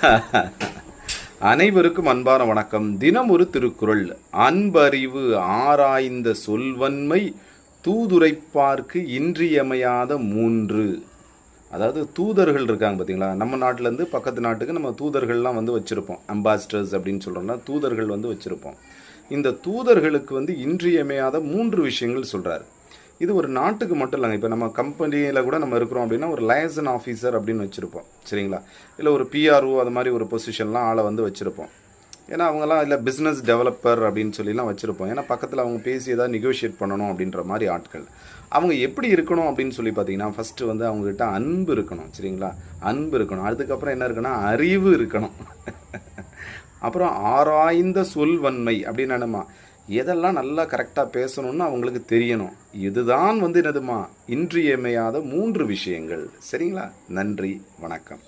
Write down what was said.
அனைவருக்கும் அன்பான வணக்கம். தினம் ஒரு திருக்குறள். அன்பறிவு ஆராய்ந்த சொல்வன்மை தூதுரைப்பார்க்கு இன்றியமையாத மூன்று. அதாவது தூதர்கள் இருக்காங்க பார்த்தீங்களா நம்ம நாட்டிலேருந்து பக்கத்து நாட்டுக்கு நம்ம தூதர்கள்லாம் வந்து வச்சுருப்போம். அம்பாசிடர்ஸ் அப்படின்னு சொல்கிறோம்னா தூதர்கள் வந்து வச்சுருப்போம். இந்த தூதர்களுக்கு வந்து இன்றியமையாத மூன்று விஷயங்கள் சொல்கிறார் இது ஒரு நாட்டுக்கு மட்டும் இல்லைங்க. இப்போ நம்ம கம்பெனியில் கூட நம்ம இருக்கிறோம் அப்படின்னா ஒரு லயசன் ஆஃபீஸர் அப்படின்னு வச்சுருப்போம். சரிங்களா? இல்லை ஒரு பிஆர்ஓ அது மாதிரி ஒரு பொசிஷன்லாம் ஆளை வந்து வச்சுருப்போம். ஏன்னா அவங்கலாம் இல்லை பிஸ்னஸ் டெவலப்பர் அப்படின்னு சொல்லிலாம் வச்சுருப்போம். ஏன்னா பக்கத்தில் அவங்க பேசி ஏதாவது நெகோஷியேட் பண்ணணும் அப்படின்ற மாதிரி ஆட்கள். அவங்க எப்படி இருக்கணும் அப்படின்னு சொல்லி பார்த்தீங்கன்னா ஃபஸ்ட்டு வந்து அவங்ககிட்ட அன்பு இருக்கணும். சரிங்களா? அன்பு இருக்கணும். அதுக்கப்புறம் என்ன இருக்குன்னா அறிவு இருக்கணும். அப்புறம் ஆராய்ந்த சொல்வன்மை அப்படின்னு என்னமா எதெல்லாம் நல்லா கரெக்டாக பேசணும்னு அவங்களுக்கு தெரியணும். இதுதான் வந்து என்னதுமா? இன்றியமையாத மூன்று விஷயங்கள். சரிங்களா? நன்றி வணக்கம்.